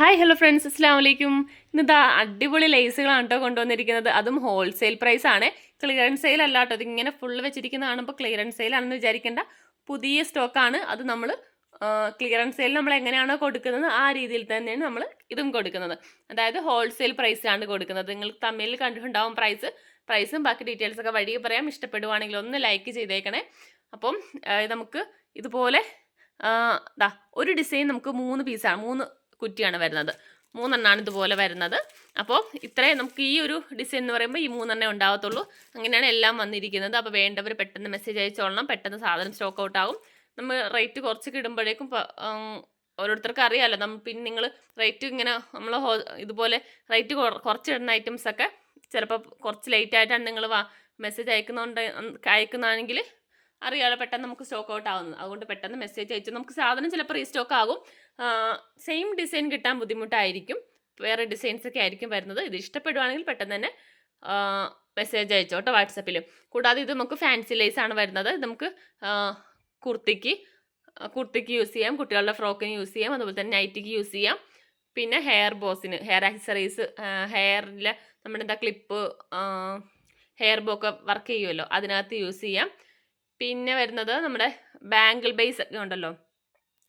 Hi hello friends അസ്സാം വലൈക്കും ഇന്നിതാ അടിപൊളി ലേസുകളാണ് കേട്ടോ കൊണ്ടുവന്നിരിക്കുന്നത്. അതും ഹോൾസെയിൽ പ്രൈസ് ആണ്. ക്ലിയറൻസ് സെയിൽ അല്ല കേട്ടോ ഇതിങ്ങനെ ഫുൾ വെച്ചിരിക്കുന്ന കാണുമ്പോൾ ക്ലിയറൻസ് സെയിൽ ആണെന്ന് വിചാരിക്കേണ്ട. പുതിയ സ്റ്റോക്കാണ് അത് നമ്മൾ ക്ലിയറൻസ് സെയിൽ നമ്മൾ എങ്ങനെയാണോ കൊടുക്കുന്നത് ആ രീതിയിൽ തന്നെയാണ് നമ്മൾ ഇതും കൊടുക്കുന്നത്. അതായത് ഹോൾസെയിൽ പ്രൈസാണ് കൊടുക്കുന്നത്. നിങ്ങൾ തമ്മിൽ കണ്ടിട്ടുണ്ടാവും പ്രൈസ് പ്രൈസും ബാക്കി ഡീറ്റെയിൽസ് ഒക്കെ വഴി പറയാം. ഇഷ്ടപ്പെടുവാണെങ്കിൽ ഒന്ന് ലൈക്ക് ചെയ്തേക്കണേ. അപ്പം നമുക്ക് ഇതുപോലെ ദാ ഒരു ഡിസൈൻ നമുക്ക് മൂന്ന് പീസാണ് മൂന്ന് കുറ്റിയാണ് വരുന്നത്. മൂന്നെണ്ണമാണ് ഇതുപോലെ വരുന്നത്. അപ്പോൾ ഇത്രയും നമുക്ക് ഈ ഒരു ഡിസൈൻ എന്ന് പറയുമ്പോൾ ഈ മൂന്നെണ്ണേ ഉണ്ടാവത്തുള്ളൂ. അങ്ങനെയാണ് എല്ലാം വന്നിരിക്കുന്നത്. അപ്പോൾ വേണ്ടവർ പെട്ടെന്ന് മെസ്സേജ് അയച്ചോളണം പെട്ടെന്ന് സാധനം സ്റ്റോക്ക് ഔട്ട് ആകും. നമ്മൾ റേറ്റ് കുറച്ച് കിടുമ്പോഴേക്കും ഓരോരുത്തർക്കും അറിയാമല്ലോ നമ്മൾ പിന്നെ നിങ്ങൾ റേറ്റ് ഇങ്ങനെ നമ്മൾ ഇതുപോലെ റേറ്റ് കുറച്ച് ഇടുന്ന ഐറ്റംസ് ഒക്കെ ചിലപ്പോൾ കുറച്ച് ലേറ്റ് ആയിട്ടാണ് നിങ്ങൾ മെസ്സേജ് അയക്കുന്നുണ്ട് അയക്കുന്നതാണെങ്കിൽ അറിയാലോ പെട്ടെന്ന് നമുക്ക് സ്റ്റോക്ക് ഔട്ട് ആവുന്നത്. അതുകൊണ്ട് പെട്ടെന്ന് മെസ്സേജ് അയച്ചു നമുക്ക് സാധനം ചിലപ്പോൾ റീസ്റ്റോക്ക് ആകും. സെയിം ഡിസൈൻ കിട്ടാൻ ബുദ്ധിമുട്ടായിരിക്കും. വേറെ ഡിസൈൻസ് ഒക്കെ ആയിരിക്കും വരുന്നത്. ഇത് ഇഷ്ടപ്പെടുവാണെങ്കിൽ പെട്ടെന്ന് തന്നെ മെസ്സേജ് അയച്ചോ കേട്ടോ വാട്സപ്പിൽ കൂടാതെ ഇത് നമുക്ക് ഫാൻസി ലേസ് ആണ് വരുന്നത്. നമുക്ക് കുർത്തിക്ക് കുർത്തിക്ക് യൂസ് ചെയ്യാം. കുട്ടികളുടെ ഫ്രോക്കിന് യൂസ് ചെയ്യാം. അതുപോലെ തന്നെ നൈറ്റിക്ക് യൂസ് ചെയ്യാം. പിന്നെ ഹെയർ ബോസിന് ഹെയർ ആക്സറീസ് ഹെയറിൽ നമ്മുടെ എന്താ ക്ലിപ്പ് ഹെയർ ബോ ഒക്കെ വർക്ക് ചെയ്യുമല്ലോ അതിനകത്ത് യൂസ് ചെയ്യാം. പിന്നെ വരുന്നത് നമ്മുടെ ബാങ്കിൾ ബേസ് ഒക്കെ ഉണ്ടല്ലോ.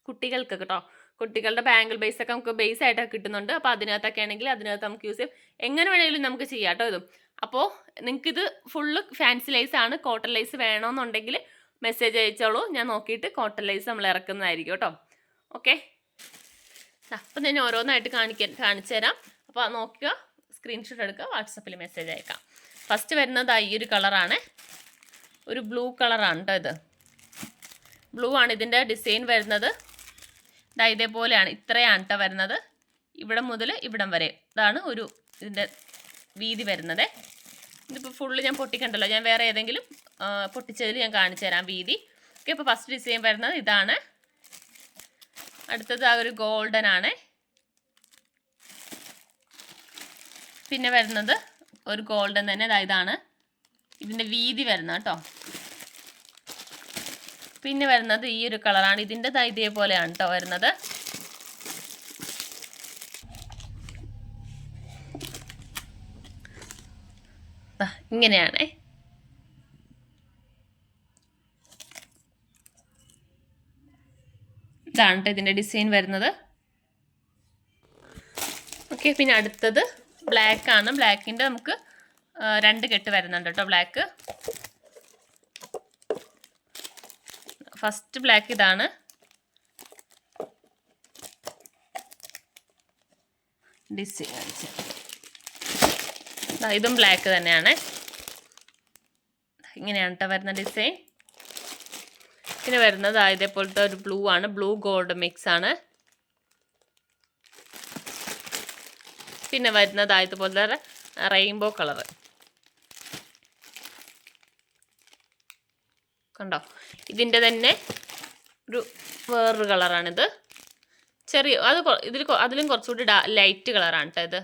കുട്ടികൾക്ക് കേട്ടോ കുട്ടികളുടെ ബാങ്കിൾ ബേസ് ഒക്കെ നമുക്ക് ബേസ് ആയിട്ടൊക്കെ കിട്ടുന്നുണ്ട്. അപ്പോൾ അതിനകത്തൊക്കെ ആണെങ്കിൽ അതിനകത്ത് നമുക്ക് യൂസ് ചെയ്യാം. എങ്ങനെ വേണമെങ്കിലും നമുക്ക് ചെയ്യാം കേട്ടോ ഇതും. അപ്പോൾ നിങ്ങൾക്കിത് ഫുള്ള് ഫാൻസി ലൈസ് ആണ്. കോട്ടൺ ലൈസ് വേണമെന്നുണ്ടെങ്കിൽ മെസ്സേജ് അയച്ചോളൂ. ഞാൻ നോക്കിയിട്ട് കോട്ടൺ ലൈസ് നമ്മൾ ഇറക്കുന്നതായിരിക്കും കേട്ടോ ഓക്കെ അപ്പം ഞാൻ ഓരോന്നായിട്ട് കാണിക്കാൻ കാണിച്ചു തരാം. അപ്പോൾ നോക്കുക. സ്ക്രീൻഷോട്ട് എടുക്കുക. വാട്സപ്പിൽ മെസ്സേജ് അയക്കാം. ഫസ്റ്റ് വരുന്നത് ഈ ഒരു കളറാണ് ഒരു ബ്ലൂ കളറാണ് കേട്ടോ ഇത്. ബ്ലൂ ആണ് ഇതിന്റെ ഡിസൈൻ വരുന്നത്. ദാ ഇതേപോലെയാണ് ഇത്രയാണ് കേട്ടോ വരുന്നത്. ഇവിടെ മുതൽ ഇവിടം വരെ. ഇതാണ് ഒരു ഇതിന്റെ വീതി വരുന്നത്. ഇതിപ്പോൾ ഫുള്ള് ഞാൻ പൊട്ടിക്കണ്ടല്ലോ. ഞാൻ വേറെ ഏതെങ്കിലും പൊട്ടിച്ചതിൽ ഞാൻ കാണിച്ചു തരാം വീതി. ഓക്കെ ഇപ്പോൾ ഫസ്റ്റ് ഡിസൈൻ വരുന്നത് ഇതാണ്. അടുത്തത് ആ ഒരു ഗോൾഡൻ ആണ്. പിന്നെ വരുന്നത് ഒരു ഗോൾഡൻ തന്നെ. ഇതാണ്. ഇതിന്റെ വീതി വരുന്നത് കേട്ടോ. പിന്നെ വരുന്നത് ഈ ഒരു കളറാണ്. ഇതിന്റെ ദാ പോലെയാണ് കേട്ടോ വരുന്നത്. ഇങ്ങനെയാണേ. ഇതാണ് കേട്ടോ ഇതിന്റെ ഡിസൈൻ വരുന്നത്. ഓക്കെ പിന്നെ അടുത്തത് ബ്ലാക്ക് ആണ്. ബ്ലാക്കിന്റെ നമുക്ക് രണ്ട് കെട്ട് വരുന്നുണ്ട് കേട്ടോ ബ്ലാക്ക്. ഫസ്റ്റ് ബ്ലാക്ക് ഇതാണ്. ഡിസൈൻ ഇതും ബ്ലാക്ക് തന്നെയാണ്. ഇങ്ങനെയാണ് കേട്ടോ വരുന്ന ഡിസൈൻ. പിന്നെ വരുന്നത് ഇതേപോലത്തെ ഒരു ബ്ലൂ ആണ്. ബ്ലൂ ഗോൾഡ് മിക്സ് ആണ്. പിന്നെ വരുന്നത് ആയതുപോലെ റെയിൻബോ കളറ് കണ്ടോ? ഇതിന്റെ തന്നെ ഒരു വേറൊരു കളറാണിത്. ചെറിയ അത് ഇതിൽ അതിലും കുറച്ചുകൂടി ലൈറ്റ് കളറാണ് കേട്ടോ ഇത്.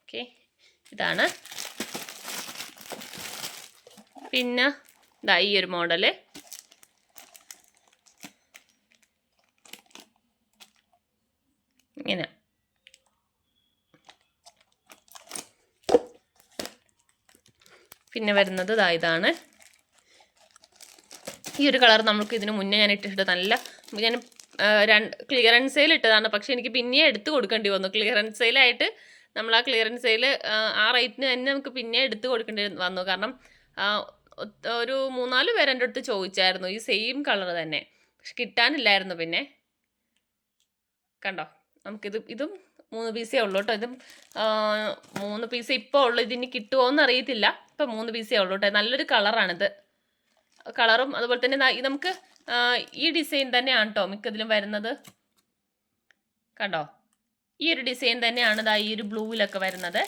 ഓക്കെ ഇതാണ്. പിന്നെ ഇതാ ഈ ഒരു മോഡൽ. ഇങ്ങനെ. പിന്നെ വരുന്നത് ഇതാ ഇതാണ്. ഈ ഒരു കളർ നമുക്ക് ഇതിന് മുന്നേ ഞാൻ ഇട്ടിട്ട് നല്ല ഞാൻ രണ്ട് ക്ലിയറൻസ് ഇട്ടതാണ്. പക്ഷേ എനിക്ക് പിന്നെ എടുത്ത് കൊടുക്കേണ്ടി വന്നു. ക്ലിയറൻസ് സെയിലായിട്ട് നമ്മൾ ആ ക്ലിയറൻസ് ആ റേറ്റിന് തന്നെ നമുക്ക് പിന്നെ എടുത്ത് കൊടുക്കേണ്ടി വന്നു. കാരണം ഒരു മൂന്നാൽ പേര് എന്റെ അടുത്ത് ചോദിച്ചായിരുന്നു. ഈ സെയിം കളർ തന്നെ. പക്ഷെ കിട്ടാനില്ലായിരുന്നു പിന്നെ. കണ്ടോ? നമുക്കിത് ഇതും മൂന്ന് പീസേ ഉള്ളൂ കേട്ടോ. ഇതും മൂന്ന് പീസ് ഇപ്പോൾ ഉള്ളു. ഇതിന് കിട്ടുമോ എന്ന് അറിയത്തില്ല. ഇപ്പം മൂന്ന് പീസേ ഉള്ളൂ കേട്ടോ. നല്ലൊരു കളറാണിത്. കളറും അതുപോലെ തന്നെ നമുക്ക് ഈ ഡിസൈൻ തന്നെയാണ് കേട്ടോ മിക്കതിലും വരുന്നത്. കണ്ടോ? ഈ ഒരു ഡിസൈൻ തന്നെയാണ് ഇതാ ഈ ഒരു ബ്ലൂവിലൊക്കെ വരുന്നത്.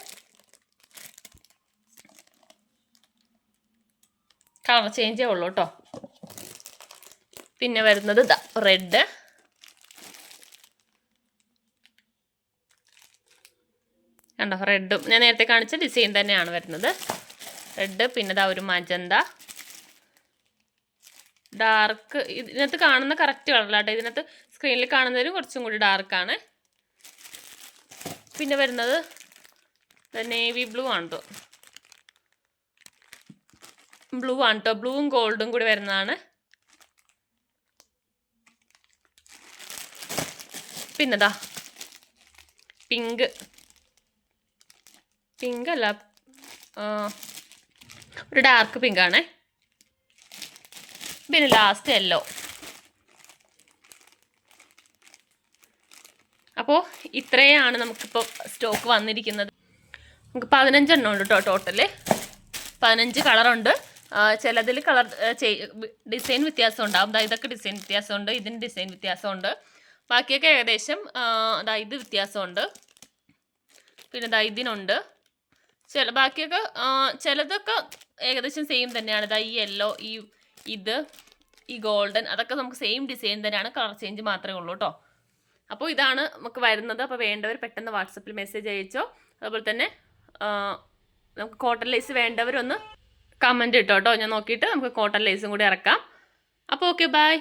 കളർ ചേഞ്ചേ ഉള്ളൂ കേട്ടോ. പിന്നെ വരുന്നത് റെഡ്. കണ്ടോ റെഡും. ഞാൻ നേരത്തെ കാണിച്ച ഡിസൈൻ തന്നെയാണ് വരുന്നത്. റെഡ് പിന്നെ ഇതാ ഒരു മജന്ത. ഡാർക്ക് ഇതിനകത്ത് കാണുന്ന കറക്റ്റ് കളറിലാട്ടോ ഇതിനകത്ത് സ്ക്രീനിൽ കാണുന്നതിന് കുറച്ചും കൂടി ഡാർക്കാണ് പിന്നെ വരുന്നത് നേവി ബ്ലൂ ആണ് ബ്ലൂ ആണ് കേട്ടോ ബ്ലൂവും ഗോൾഡും കൂടി വരുന്നതാണ്. പിന്നെതാ പിങ്ക് പിങ്ക് അല്ല. ഒരു ഡാർക്ക് പിങ്ക് ആണേ. പിന്നെ ലാസ്റ്റ് യെല്ലോ അപ്പോൾ ഇത്രയാണ് നമുക്കിപ്പോൾ സ്റ്റോക്ക് വന്നിരിക്കുന്നത്. നമുക്ക് പതിനഞ്ചെണ്ണം ഉണ്ട് കേട്ടോ ടോട്ടൽ പതിനഞ്ച് കളറുണ്ട് ചിലതിൽ കളർ ഡിസൈൻ വ്യത്യാസം ഉണ്ടാവും. ഇതൊക്കെ ഡിസൈൻ വ്യത്യാസമുണ്ട് ഇതിന് ഡിസൈൻ വ്യത്യാസമുണ്ട് ബാക്കിയൊക്കെ ഏകദേശം അതായത് ഇത് വ്യത്യാസമുണ്ട് പിന്നെ ഇതിനുണ്ട്. ചില ബാക്കിയൊക്കെ ചിലതൊക്കെ ഏകദേശം സെയിം തന്നെയാണ്. ഇതാ ഈ യെല്ലോ ഈ ഇത് ഈ ഗോൾഡൻ അതൊക്കെ നമുക്ക് സെയിം ഡിസൈൻ തന്നെയാണ്. കളർ ചേഞ്ച് മാത്രമേ ഉള്ളൂ കേട്ടോ അപ്പോൾ ഇതാണ് നമുക്ക് വരുന്നത്. അപ്പോൾ വേണ്ടവർ പെട്ടെന്ന് വാട്സപ്പിൽ മെസ്സേജ് അയച്ചോ. അതുപോലെ തന്നെ നമുക്ക് കോട്ടൺ ലേസ് വേണ്ടവരൊന്ന് കമന്റ് ഇട്ടോ കേട്ടോ ഞാൻ നോക്കിയിട്ട് നമുക്ക് കോട്ടൺ ലേസും കൂടി ഇറക്കാം. അപ്പോൾ ഓക്കെ ബൈ